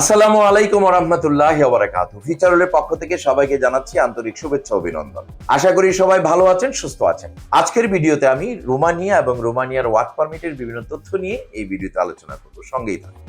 আসসালামু আলাইকুম রহমতুল্লাহ বারাকাত ফিচারলের পক্ষ থেকে সবাইকে জানাচ্ছি আন্তরিক শুভেচ্ছা অভিনন্দন। আশা করি সবাই ভালো আছেন, সুস্থ আছেন। আজকের ভিডিওতে আমি রোমানিয়া এবং রোমানিয়ার ওয়ার্ক পারমিটের বিভিন্ন তথ্য নিয়ে এই ভিডিওতে আলোচনা করব। সঙ্গেই থাকুন।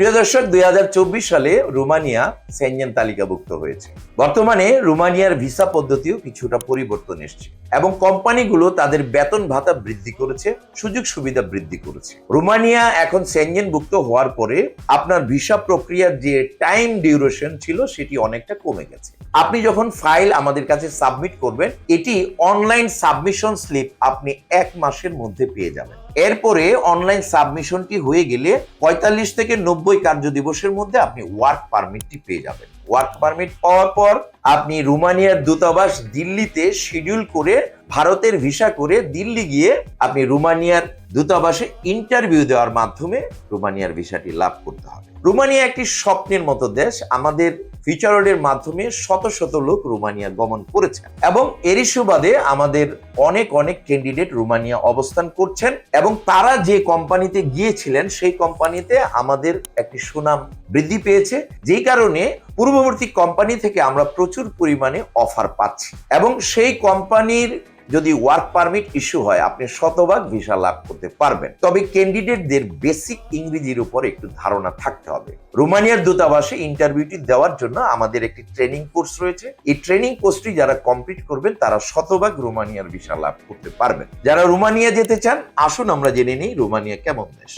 প্রিয় দর্শক, দুই সালে রোমানিয়া সেনজেন তালিকাভুক্ত হয়েছে। বর্তমানে রোমানিয়ার ভিসা পদ্ধতিও কিছুটা পরিবর্তন এসেছে এবং কোম্পানিগুলো তাদের বেতন ভাতা বৃদ্ধি করেছে, সুযোগ সুবিধা বৃদ্ধি করেছে। রোমানিয়া এখন সেনজেনভুক্ত হওয়ার পরে আপনার ভিসা প্রক্রিয়ার যে টাইম ডিউরেশন ছিল, সেটি অনেকটা কমে গেছে। আপনি যখন ফাইল আমাদের কাছে সাবমিট করবেন, এটি অনলাইন সাবমিশন স্লিপ আপনি এক মাসের মধ্যে পেয়ে যাবেন। এরপরে অনলাইন সাবমিশনটি হয়ে গেলে পঁয়তাল্লিশ থেকে নব্বই কার্য দিবসের মধ্যে আপনি ওয়ার্ক পারমিটটি পেয়ে যাবেন। ওয়ার্ক পারমিট পাওয়ার পর আপনি রুমানিয়ার দূতাবাস দিল্লিতে শিডিউল করে ভারতের ভিসা করে দিল্লি গিয়ে আপনি রোমানিয়ার দূতাবাসে ইন্টারভিউ দেওয়ার মাধ্যমে রোমানিয়ার ভিসাটি লাভ করতে হবে। রোমানিয়া একটি স্বপ্নের মতো দেশ। আমাদের ফিচারডের মাধ্যমে শত শত লোক রোমানিয়া গমন করেছেন এবং এরই সুবাদে আমাদের অনেক অনেক ক্যান্ডিডেট রোমানিয়া অবস্থান করছেন এবং তারা যে কোম্পানিতে গিয়েছিলেন, সেই কোম্পানিতে আমাদের একটি সুনাম বৃদ্ধি পেয়েছে। যেই কারণে পূর্ববর্তী কোম্পানি থেকে আমরা প্রচুর পরিমাণে অফার পাচ্ছি। এবং সেই কোম্পানির যদি ওয়ার্ক পারমিট ইস্যু হয়, আপনি শতভাগ ভিসা লাভ করতে পারবেন। তবে ক্যান্ডিডেটদের বেসিক ইংরেজির উপর একটু ধারণা থাকতে হবে। রোমানিয়ার দূতাবাসে ইন্টারভিউটি দেওয়ার জন্য আমাদের একটি ট্রেনিং কোর্স রয়েছে। এই ট্রেনিং কোর্সটি যারা কমপ্লিট করবেন, তারা শতভাগ রোমানিয়ার ভিসা লাভ করতে পারবেন। যারা রোমানিয়া যেতে চান, আসুন আমরা জেনে নিই রোমানিয়া কেমন দেশ।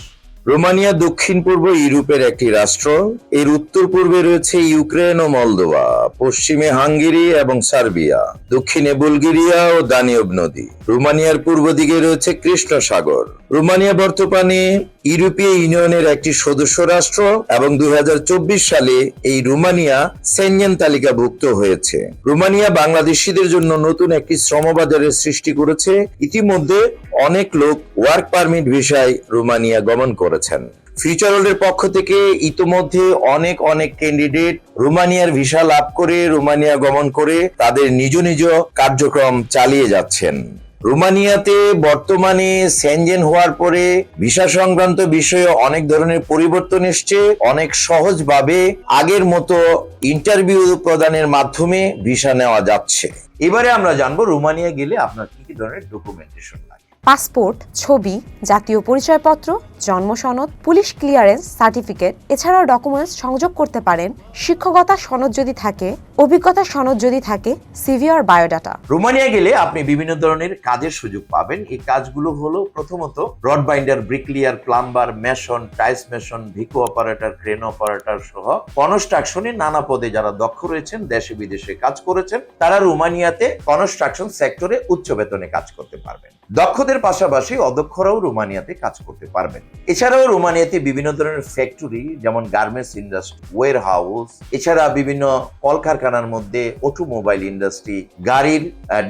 রোমানিয়া, দক্ষিণ পূর্ব ইউরোপের একটি রাষ্ট্র। এর উত্তর পূর্বে রয়েছে ইউক্রেন ও মলদোভা, পশ্চিমে হাঙ্গেরি এবং সার্বিয়া, দক্ষিণে বুলগেরিয়া ও দানিয়ব নদী। রোমানিয়ার পূর্ব দিকে রয়েছে কৃষ্ণ সাগর রোমানিয়া বর্তমানে ইউরোপীয় ইউনিয়নের একটি সদস্য রাষ্ট্র এবং দুই হাজার চব্বিশ সালে এই রোমানিয়া সেনজেন তালিকাভুক্ত হয়েছে। রোমানিয়া বাংলাদেশিদের জন্য নতুন একটি শ্রমবাজারের সৃষ্টি করেছে। ইতিমধ্যে অনেক লোক ওয়ার্ক পারমিট ভিসায় রোমানিয়া গমন করেছেন। ফিউচারওয়ার্ল্ডের পক্ষ থেকে ইতোমধ্যে অনেক অনেক ক্যান্ডিডেট রোমানিয়ার ভিসা লাভ করে রোমানিয়া গমন করে তাদের নিজ নিজ কার্যক্রম চালিয়ে যাচ্ছেন। রোমানিয়াতে বর্তমানে সেনজেন হওয়ার পরে ভিসা সংক্রান্ত বিষয়ে অনেক ধরনের পরিবর্তন এসছে। অনেক সহজভাবে আগের মতো ইন্টারভিউ প্রদানের মাধ্যমে ভিসা নেওয়া যাচ্ছে। এবারে আমরা জানব রোমানিয়া গেলে আপনার কি কি ধরনের ডকুমেন্টেশন পাসপোর্ট ছবি জাতীয় পরিচয়পত্র জন্ম সনদ, পুলিশ ক্লিয়ারেন্স সার্টিফিকেট, এছাড়াও ডকুমেন্টস সংযোগ করতে পারেন শিক্ষকতা সনদ যদি থাকে, অভিজ্ঞতা সনদ যদি থাকে সিভি আর বায়োডাটা। রোমানিয়া গেলে আপনি বিভিন্ন ধরনের কাজের সুযোগ পাবেন। এই কাজগুলো হলো প্রথমত rod binder bricklayer, plumber, mason, tiles mason, ভিকো operator, crane operator সহ কনস্ট্রাকশনে নানা পদে যারা দক্ষ রয়েছেন, দেশে বিদেশে কাজ করেছেন, তারা রোমানিয়াতে কনস্ট্রাকশন সেক্টরে উচ্চ বেতনে কাজ করতে পারবেন। দক্ষদের পাশাপাশি অদক্ষরাও রোমানিয়াতে কাজ করতে পারবেন। এছাড়াও রোমানিয়াতে বিভিন্ন ধরনের ফ্যাক্টরি যেমন গার্মেন্টস ইন্ডাস্ট্রি ওয়ার হাউস এছাড়া বিভিন্ন কলকারখানার মধ্যে অটোমোবাইল ইন্ডাস্ট্রি গাড়ির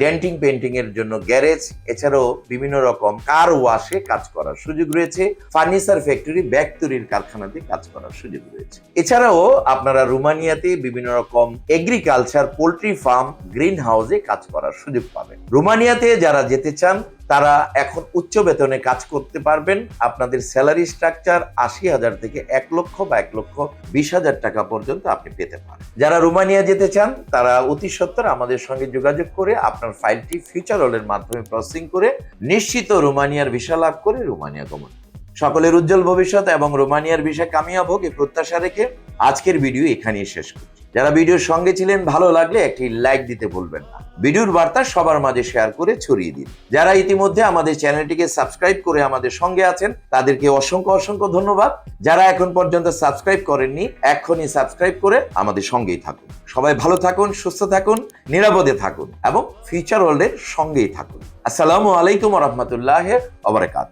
ডেন্টিং পেন্টিং এর জন্য গ্যারেজ এছাড়াও বিভিন্ন রকম কার ওয়াশে কাজ করার সুযোগ রয়েছে। ফার্নিচার ফ্যাক্টরি ব্যাগ তৈরির কারখানাতে কাজ করার সুযোগ রয়েছে। এছাড়াও আপনারা রোমানিয়াতে বিভিন্ন রকম এগ্রিকালচার পোল্ট্রি ফার্ম গ্রিন হাউসে কাজ করার সুযোগ পাবেন। রোমানিয়াতে যারা যেতে চান, তারা এখন উচ্চ বেতনে কাজ করতে পারবেন। আপনাদের স্যালারি স্ট্রাকচার আশি হাজার থেকে এক লক্ষ বা এক লক্ষ বিশ হাজার টাকা পর্যন্ত আপনি পেতে পারেন। যারা রোমানিয়া যেতে চান, তারা অতি সত্তর আমাদের সঙ্গে যোগাযোগ করে আপনার ফাইলটি ফিউচার হলের মাধ্যমে প্রসেসিং করে নিশ্চিত রোমানিয়ার ভিসা লাভ করে রোমানিয়া গমন। সকলের উজ্জ্বল ভবিষ্যৎ এবং রোমানিয়ার ভিসা কামিয়াব হোক এই প্রত্যাশা রেখে আজকের ভিডিও এখানেই শেষ করছি। যারা ভিডিওর সঙ্গে ছিলেন, ভালো লাগলে একটি লাইক দিতে ভুলবেন না। ভিডিওর বার্তা সবার মাঝে শেয়ার করে ছড়িয়ে দিন। যারা ইতিমধ্যে আমাদের চ্যানেলটিকে সাবস্ক্রাইব করে আমাদের সঙ্গে আছেন, তাদেরকে অসংখ্য অসংখ্য ধন্যবাদ। যারা এখন পর্যন্ত সাবস্ক্রাইব করেননি এখনই সাবস্ক্রাইব করে আমাদের সঙ্গেই থাকুন। সবাই ভালো থাকুন, সুস্থ থাকুন, নিরাপদে থাকুন এবং ফিউচার ওয়ার্ল্ডের সঙ্গেই থাকুন। আসসালামু আলাইকুম রহমতুল্লাহ অবরাকাত